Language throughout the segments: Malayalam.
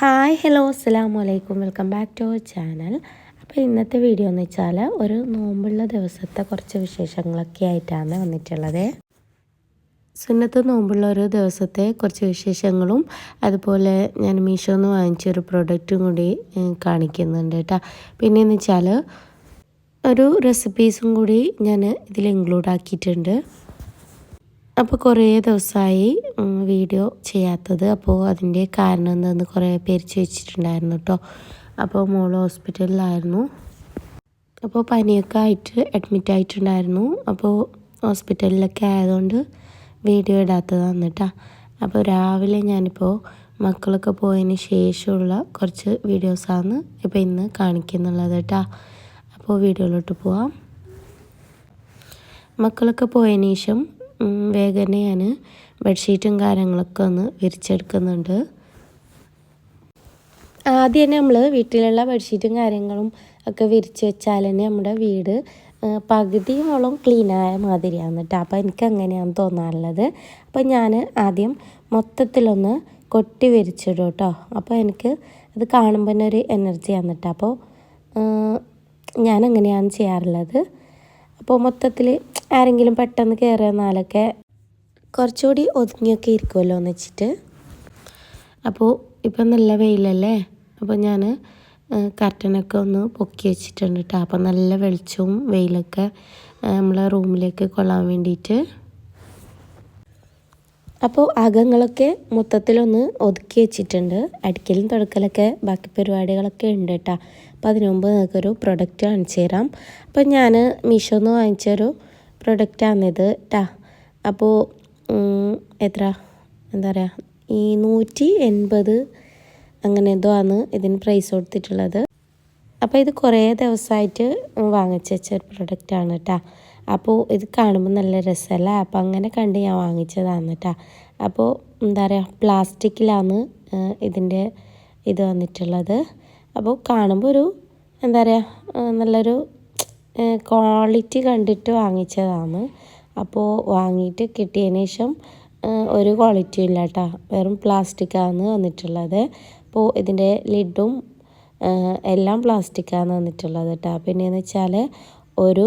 ഹായ് ഹലോ അസ്സാം വലൈക്കും welcome back to our channel. അപ്പോൾ ഇന്നത്തെ വീഡിയോ എന്ന് വെച്ചാൽ ഒരു നോമ്പുള്ള ദിവസത്തെ കുറച്ച് വിശേഷങ്ങളൊക്കെ ആയിട്ടാണ് വന്നിട്ടുള്ളത്. സുന്നത്ത് നോമ്പുള്ള ഒരു ദിവസത്തെ കുറച്ച് വിശേഷങ്ങളും അതുപോലെ ഞാൻ മീഷോ മീഷോന്ന് വാങ്ങിച്ചൊരു പ്രൊഡക്റ്റും കൂടി കാണിക്കുന്നുണ്ട് കേട്ടോ. പിന്നെയെന്ന് വെച്ചാൽ ഒരു റെസിപ്പീസും കൂടി ഞാൻ ഇതിൽ ഇൻക്ലൂഡ് ആക്കിയിട്ടുണ്ട്. അപ്പോൾ കുറേ ദിവസമായി വീഡിയോ ചെയ്യാത്തത്. അപ്പോൾ അതിന്റെ കാരണം എന്താണെന്ന് കുറേ പേര് ചോദിച്ചിട്ടുണ്ടായിരുന്നു കേട്ടോ അപ്പോൾ മോൾ ഹോസ്പിറ്റലിലായിരുന്നു. അപ്പോൾ പനിയൊക്കെ ആയിട്ട് അഡ്മിറ്റ് ആയിട്ടുണ്ടായിരുന്നു. അപ്പോൾ ഹോസ്പിറ്റലിലൊക്കെ ആയതുകൊണ്ട് വീഡിയോ ഇടാത്തതാണ് കേട്ടോ അപ്പോൾ രാവിലെ ഞാനിപ്പോൾ മക്കളൊക്കെ പോയതിന് ശേഷമുള്ള കുറച്ച് വീഡിയോസാണ് ഇപ്പോൾ ഇന്ന് കാണിക്കുന്നുള്ളത് കേട്ടോ അപ്പോൾ വീഡിയോയിലോട്ട് പോവാം. മക്കളൊക്കെ പോയതിന് ശേഷം വേഗം ഞാൻ ബെഡ്ഷീറ്റും കാര്യങ്ങളൊക്കെ ഒന്ന് വിരിച്ചെടുക്കുന്നുണ്ട്. ആദ്യം തന്നെ നമ്മൾ വീട്ടിലുള്ള ബെഡ്ഷീറ്റും കാര്യങ്ങളും ഒക്കെ വിരിച്ച് വെച്ചാൽ തന്നെ നമ്മുടെ വീട് പകുതി പകുതിയോളം ക്ലീനായ മാതിരിയാണ് കേട്ടോ. അപ്പോൾ എനിക്ക് അങ്ങനെയാണ് തോന്നാറുള്ളത് അപ്പോൾ ഞാൻ ആദ്യം മൊത്തത്തിലൊന്ന് കൊട്ടി വിരിച്ചിടും കേട്ടോ. അപ്പോൾ എനിക്ക് അത് കാണുമ്പോൾ തന്നെ ഒരു എനർജിയാണ് കേട്ടോ. അപ്പോൾ ഞാൻ അങ്ങനെയാണ് ചെയ്യാറുള്ളത്. അപ്പോൾ മൊത്തത്തിൽ ആരെങ്കിലും പെട്ടെന്ന് കയറി വന്നാലൊക്കെ കുറച്ചുകൂടി ഒതുങ്ങിയൊക്കെ ഇരിക്കുമല്ലോ എന്ന് വെച്ചിട്ട്. അപ്പോൾ ഇപ്പം നല്ല വെയിലല്ലേ? അപ്പോൾ ഞാൻ കർട്ടനൊക്കെ ഒന്ന് പൊക്കി വെച്ചിട്ടുണ്ട് കേട്ടോ അപ്പം നല്ല വെളിച്ചവും വെയിലൊക്കെ നമ്മളെ റൂമിലേക്ക് കൊള്ളാൻ വേണ്ടിയിട്ട്. അപ്പോൾ അകങ്ങളൊക്കെ മൊത്തത്തിലൊന്ന് ഒതുക്കി വെച്ചിട്ടുണ്ട്. അടിക്കലും തുടക്കലൊക്കെ ബാക്കി പരിപാടികളൊക്കെ ഉണ്ട് കേട്ടോ അപ്പോൾ അതിനു മുമ്പ് നിങ്ങൾക്കൊരു പ്രൊഡക്റ്റ് കാണിച്ചു തരാം. അപ്പോൾ ഞാൻ മീഷോന്ന് വാങ്ങിച്ചൊരു പ്രൊഡക്റ്റാണിത് കേട്ടാ അപ്പോൾ എത്ര? എന്താ പറയുക ഈ നൂറ്റി എൺപത് അങ്ങനെ എന്തോ ആണ് ഇതിന് പ്രൈസ് കൊടുത്തിട്ടുള്ളത്. അപ്പോൾ ഇത് കുറേ ദിവസമായിട്ട് വാങ്ങിച്ചു വെച്ച ഒരു പ്രൊഡക്റ്റാണ് കേട്ടോ അപ്പോൾ ഇത് കാണുമ്പോൾ നല്ല രസമല്ലേ അപ്പോൾ അങ്ങനെ കണ്ട് ഞാൻ വാങ്ങിച്ചതാണ് കേട്ടോ അപ്പോൾ എന്താ പറയുക പ്ലാസ്റ്റിക്കിലാണ് ഇതിന്റെ ഇത് വന്നിട്ടുള്ളത്. അപ്പോൾ കാണുമ്പോൾ ഒരു എന്താ പറയുക നല്ലൊരു ക്വാളിറ്റി കണ്ടിട്ട് വാങ്ങിച്ചതാണ്. അപ്പോൾ വാങ്ങിയിട്ട് കിട്ടിയതിന് ശേഷം ഒരു ക്വാളിറ്റി ഇല്ല കേട്ടോ വെറും പ്ലാസ്റ്റിക്കാണ് വന്നിട്ടുള്ളത്. അപ്പോൾ ഇതിന്റെ ലിഡും എല്ലാം പ്ലാസ്റ്റിക്കാണ് വന്നിട്ടുള്ളത് കേട്ടോ പിന്നെയെന്ന് വെച്ചാൽ ഒരു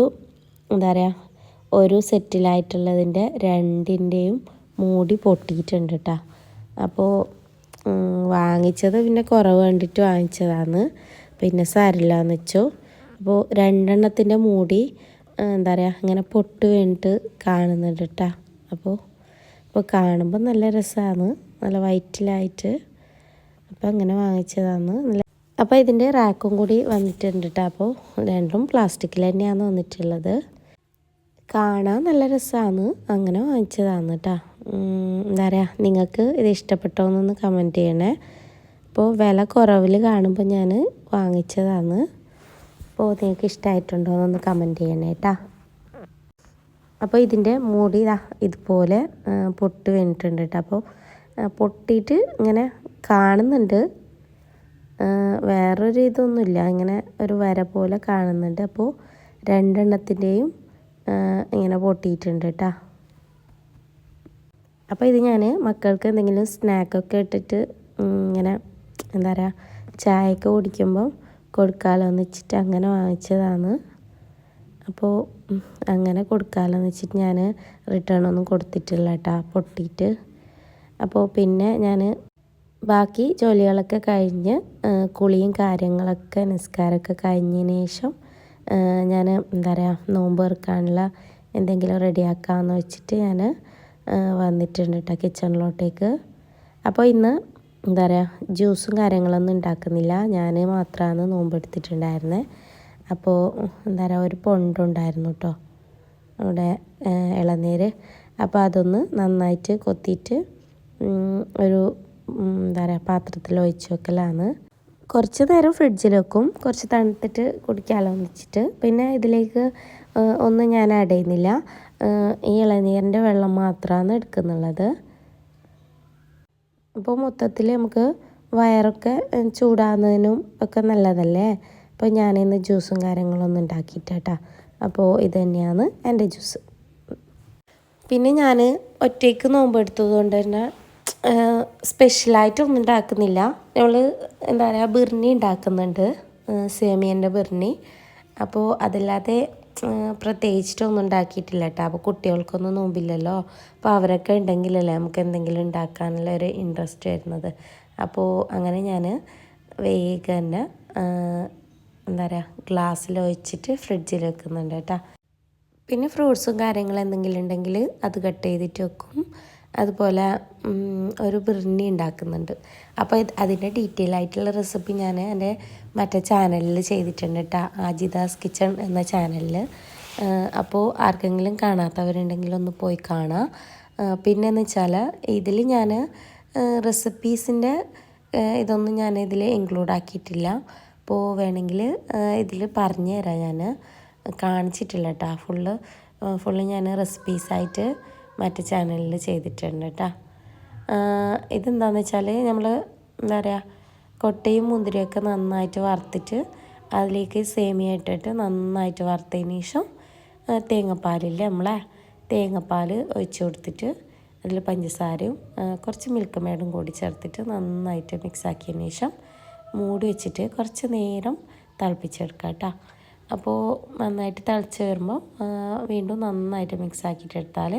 എന്താ പറയുക ഒരു സെറ്റിലായിട്ടുള്ളതിന്റെ രണ്ടിന്റെയും മൂടി പൊട്ടിയിട്ടുണ്ട് കേട്ടോ അപ്പോൾ വാങ്ങിച്ചത് പിന്നെ കുറവ് കണ്ടിട്ട് വാങ്ങിച്ചതാണ്. പിന്നെ സാരില്ല എന്ന് വെച്ചു. അപ്പോൾ രണ്ടെണ്ണത്തിന്റെ മൂടി എന്താ പറയുക ഇങ്ങനെ പൊട്ട് വീണിട്ട് കാണുന്നുണ്ട് കേട്ടോ അപ്പോൾ അപ്പോൾ കാണുമ്പോൾ നല്ല രസമാണ് നല്ല വൈറ്റിലായിട്ട് അപ്പോൾ അങ്ങനെ വാങ്ങിച്ചതാണ്. നല്ല അപ്പോൾ ഇതിന്റെ റാക്കും കൂടി വന്നിട്ടുണ്ട് കേട്ടോ അപ്പോൾ രണ്ടും പ്ലാസ്റ്റിക്കിൽ തന്നെയാണ് വന്നിട്ടുള്ളത്. കാണാൻ നല്ല രസമാണ് അങ്ങനെ വാങ്ങിച്ചതാണ് കേട്ടോ എന്താ പറയുക നിങ്ങൾക്ക് ഇത് ഇഷ്ടപ്പെട്ടോ എന്നൊന്ന് കമന്റ് ചെയ്യണേ. അപ്പോൾ വില കുറവിൽ കാണുമ്പോൾ ഞാൻ വാങ്ങിച്ചതാണ് അപ്പോൾ നിങ്ങൾക്ക് ഇഷ്ടമായിട്ടുണ്ടോ എന്നൊന്ന് കമന്റ് ചെയ്യണേ കേട്ടോ അപ്പോൾ ഇതിന്റെ മൂടി ഇതാ ഇതുപോലെ പൊട്ട് വീണിട്ടുണ്ട് കേട്ടോ അപ്പോൾ പൊട്ടിയിട്ട് ഇങ്ങനെ കാണുന്നുണ്ട്. വേറൊരു ഇതൊന്നുമില്ല ഇങ്ങനെ ഒരു വര പോലെ കാണുന്നുണ്ട്. അപ്പോൾ രണ്ടെണ്ണത്തിന്റെയും ഇങ്ങനെ പൊട്ടിയിട്ടുണ്ട് കേട്ടോ അപ്പോൾ ഇത് ഞാൻ മക്കൾക്ക് എന്തെങ്കിലും സ്നാക്കൊക്കെ ഇട്ടിട്ട് ഇങ്ങനെ എന്താ പറയുക ചായയൊക്കെ കുടിക്കുമ്പം കൊടുക്കാമല്ലോ എന്ന് വെച്ചിട്ട് അങ്ങനെ വാങ്ങിച്ചതാണ്. അപ്പോൾ അങ്ങനെ കൊടുക്കാമല്ലോ എന്ന് വെച്ചിട്ട് ഞാൻ റിട്ടേൺ ഒന്നും കൊടുത്തിട്ടില്ല കേട്ടോ പൊട്ടിയിട്ട്. അപ്പോൾ പിന്നെ ഞാൻ ബാക്കി ജോലികളൊക്കെ കഴിഞ്ഞ് കുളിയും കാര്യങ്ങളൊക്കെ നിസ്കാരമൊക്കെ കഴിഞ്ഞതിന് ശേഷം ഞാൻ എന്താ പറയുക നോമ്പ് തുറക്കാനുള്ള എന്തെങ്കിലും റെഡിയാക്കാമെന്ന് വെച്ചിട്ട് ഞാൻ വന്നിട്ടുണ്ട് കേട്ടോ കിച്ചണിലോട്ടേക്ക്. അപ്പോൾ ഇന്ന് എന്താ പറയുക ജ്യൂസും കാര്യങ്ങളൊന്നും ഉണ്ടാക്കുന്നില്ല. ഞാൻ മാത്രമാണ് നോമ്പ് എടുത്തിട്ടുണ്ടായിരുന്നത് അപ്പോൾ എന്താ പറയുക ഒരു പൊണ്ടുണ്ടായിരുന്നു കേട്ടോ അവിടെ ഇളനീര്. അപ്പോൾ അതൊന്ന് നന്നായിട്ട് കൊത്തിയിട്ട് ഒരു എന്താ പറയുക പാത്രത്തിൽ ഒഴിച്ച് വെക്കലാണ് കുറച്ച് നേരം ഫ്രിഡ്ജിൽ വെക്കും. കുറച്ച് തണുത്തിട്ട് കുടിക്കാമല്ലോ എന്ന് വെച്ചിട്ട്. പിന്നെ ഇതിലേക്ക് ഒന്നും ഞാൻ ആഡ് ചെയ്യുന്നില്ല. ഈ ഇളനീരിന്റെ വെള്ളം മാത്രമാണ് എടുക്കുന്നുള്ളത്. അപ്പോൾ മൊത്തത്തിൽ നമുക്ക് വയറൊക്കെ ചൂടാകുന്നതിനും ഒക്കെ നല്ലതല്ലേ? അപ്പോൾ ഞാനിന്ന് ജ്യൂസും കാര്യങ്ങളൊന്നും ഉണ്ടാക്കിയിട്ടാ അപ്പോൾ ഇത് തന്നെയാണ് എന്റെ ജ്യൂസ്. പിന്നെ ഞാൻ ഒറ്റയ്ക്ക് നോമ്പ് എടുത്തത് കൊണ്ട് തന്നെ സ്പെഷ്യലായിട്ടൊന്നും ഉണ്ടാക്കുന്നില്ല. നമ്മൾ എന്താ പറയുക ബിർണി ഉണ്ടാക്കുന്നുണ്ട്. സേമിയന്റെ ബിർണി അപ്പോൾ അതല്ലാതെ പ്രത്യേകിച്ചിട്ടൊന്നും ഉണ്ടാക്കിയിട്ടില്ല കേട്ടോ. അപ്പോൾ കുട്ടികൾക്കൊന്നും നോമ്പില്ലല്ലോ. അപ്പോൾ അവരൊക്കെ ഉണ്ടെങ്കിലല്ലേ നമുക്ക് എന്തെങ്കിലും ഉണ്ടാക്കാനുള്ള ഒരു ഇൻട്രസ്റ്റ് വരുന്നത്. അപ്പോൾ അങ്ങനെ ഞാൻ വേഗം തന്നെ എന്താ പറയുക ഗ്ലാസ്സിൽ ഒഴിച്ചിട്ട് ഫ്രിഡ്ജിൽ വെക്കുന്നുണ്ട് കേട്ടോ. പിന്നെ ഫ്രൂട്ട്സും കാര്യങ്ങളും എന്തെങ്കിലും ഉണ്ടെങ്കിൽ അത് കട്ട് ചെയ്തിട്ട് വെക്കും. അതുപോലെ ഒരു ബിർണി ഉണ്ടാക്കുന്നുണ്ട്. അപ്പോൾ അതിന്റെ ഡീറ്റെയിൽ ആയിട്ടുള്ള റെസിപ്പി ഞാൻ എന്റെ മറ്റേ ചാനലിൽ ചെയ്തിട്ടുണ്ട് കേട്ടോ ആജിദാസ് കിച്ചൺ എന്ന ചാനലിൽ അപ്പോൾ ആർക്കെങ്കിലും കാണാത്തവരുണ്ടെങ്കിൽ ഒന്ന് പോയി കാണാം. പിന്നെന്ന് വെച്ചാൽ ഇതിൽ ഞാൻ റെസിപ്പീസിന്റെ ഇതൊന്നും ഞാൻ ഇതിൽ ഇൻക്ലൂഡ് ആക്കിയിട്ടില്ല. അപ്പോൾ വേണമെങ്കിൽ ഇതിൽ പറഞ്ഞു തരാം ഞാൻ കാണിച്ചിട്ടില്ല കേട്ടോ ഫുള്ള് ഫുള്ള് ഞാൻ റെസിപ്പീസായിട്ട് മറ്റു ചാനലിൽ ചെയ്തിട്ടുണ്ട് കേട്ടോ ഇതെന്താണെന്ന് വെച്ചാൽ നമ്മൾ എന്താ പറയുക കൊട്ടയും മുന്തിരിയൊക്കെ നന്നായിട്ട് വറുത്തിട്ട് അതിലേക്ക് സേമിയ ഇട്ടിട്ട് നന്നായിട്ട് വറുത്തതിന് ശേഷം തേങ്ങാപ്പാലില്ലേ നമ്മളെ തേങ്ങാപ്പാൽ ഒഴിച്ചു കൊടുത്തിട്ട് അതിൽ പഞ്ചസാരയും കുറച്ച് മിൽക്ക് മേടും കൂടി ചേർത്തിട്ട് നന്നായിട്ട് മിക്സ് ആക്കിയതിന് ശേഷം മൂടി വെച്ചിട്ട് കുറച്ച് നേരം തിളപ്പിച്ചെടുക്കാം കേട്ടോ അപ്പോൾ നന്നായിട്ട് തിളച്ച് വരുമ്പോൾ വീണ്ടും നന്നായിട്ട് മിക്സ് ആക്കിയിട്ട് എടുത്താൽ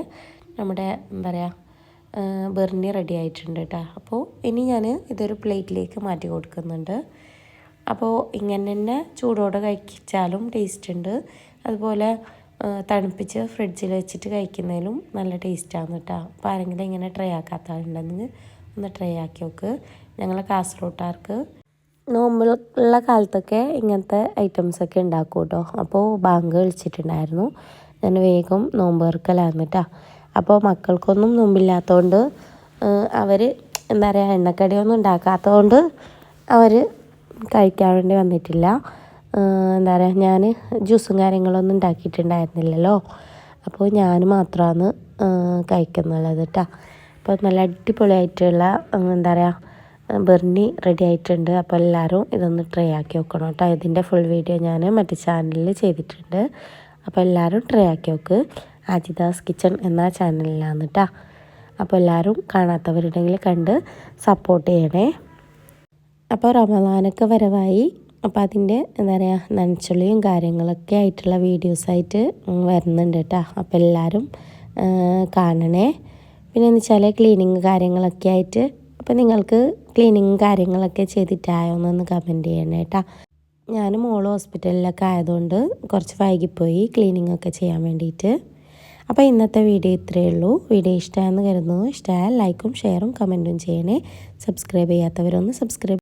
നമ്മുടെ എന്താ പറയുക ബെർണി റെഡി ആയിട്ടുണ്ട് കേട്ടോ അപ്പോൾ ഇനി ഞാൻ ഇതൊരു പ്ലേറ്റിലേക്ക് മാറ്റി കൊടുക്കുന്നുണ്ട്. അപ്പോൾ ഇങ്ങനെ തന്നെ ചൂടോടെ കഴിച്ചാലും ടേസ്റ്റ് ഉണ്ട്. അതുപോലെ തണുപ്പിച്ച് ഫ്രിഡ്ജിൽ വെച്ചിട്ട് കഴിക്കുന്നതിലും നല്ല ടേസ്റ്റാണ് കേട്ടോ അപ്പോൾ ആരെങ്കിലും ഇങ്ങനെ ട്രൈ ആക്കാത്ത ഒന്ന് ട്രൈ ആക്കി നോക്ക്. ഞങ്ങളെ കാസർഗോട്ടാർക്ക് നോമ്പുള്ള കാലത്തൊക്കെ ഇങ്ങനത്തെ ഐറ്റംസൊക്കെ ഉണ്ടാക്കും കേട്ടോ അപ്പോൾ ബാങ്ക് കളിച്ചിട്ടുണ്ടായിരുന്നു ഞാൻ വേഗം നോമ്പ് വെറുക്കലായിരുന്നു കേട്ടോ അപ്പോൾ മക്കൾക്കൊന്നും നോമ്പില്ലാത്തതുകൊണ്ട് അവർ എന്താ പറയുക എണ്ണക്കടിയൊന്നും ഉണ്ടാക്കാത്തതുകൊണ്ട് അവർ കഴിക്കാൻ വേണ്ടി വന്നിട്ടില്ല. എന്താ പറയുക ഞാൻ ജ്യൂസും കാര്യങ്ങളൊന്നും ഉണ്ടാക്കിയിട്ടുണ്ടായിരുന്നില്ലല്ലോ. അപ്പോൾ ഞാൻ മാത്രമാണ് കഴിക്കുന്നുള്ളത് കേട്ടോ. അപ്പോൾ നല്ല അടിപൊളിയായിട്ടുള്ള എന്താ പറയുക ബെർണി റെഡി ആയിട്ടുണ്ട്. അപ്പോൾ എല്ലാവരും ഇതൊന്ന് ട്രൈ ആക്കി നോക്കണം കേട്ടോ. ഇതിന്റെ ഫുൾ വീഡിയോ ഞാൻ മറ്റു ചാനലിൽ ചെയ്തിട്ടുണ്ട്. അപ്പോൾ എല്ലാവരും ട്രൈ ആക്കി നോക്ക്. ആജിദാസ് കിച്ചൺ എന്ന ചാനലിലാണ് കേട്ടോ അപ്പോൾ എല്ലാവരും കാണാത്തവരുണ്ടെങ്കിൽ കണ്ട് സപ്പോർട്ട് ചെയ്യണേ. അപ്പോൾ റമദാനൊക്കെ വരവായി. അപ്പോൾ അതിന്റെ എന്താ പറയുക നനച്ചുള്ളിയും കാര്യങ്ങളൊക്കെ ആയിട്ടുള്ള വീഡിയോസായിട്ട് വരുന്നുണ്ട് കേട്ടോ അപ്പോൾ എല്ലാവരും കാണണേ. പിന്നെ എന്ന് വെച്ചാൽ ക്ലീനിങ് കാര്യങ്ങളൊക്കെ ആയിട്ട് അപ്പോൾ നിങ്ങൾക്ക് ക്ലീനിങ് കാര്യങ്ങളൊക്കെ ചെയ്തിട്ടായോ എന്നൊന്ന് കമന്റ് ചെയ്യണേ കേട്ടോ ഞാൻ മോൾ ഹോസ്പിറ്റലിലൊക്കെ ആയതുകൊണ്ട് കുറച്ച് വൈകിപ്പോയി ക്ലീനിങ് ഒക്കെ ചെയ്യാൻ വേണ്ടിയിട്ട്. അപ്പോൾ ഇന്നത്തെ വീഡിയോ ഇത്രയേ ഉള്ളൂ. വീഡിയോ ഇഷ്ടമായെന്ന് കരുതുന്നു. ഇഷ്ടമായാൽ ലൈക്കും ഷെയറും കമന്റും ചെയ്യണേ. Subscribe ചെയ്യാത്തവരൊന്ന് subscribe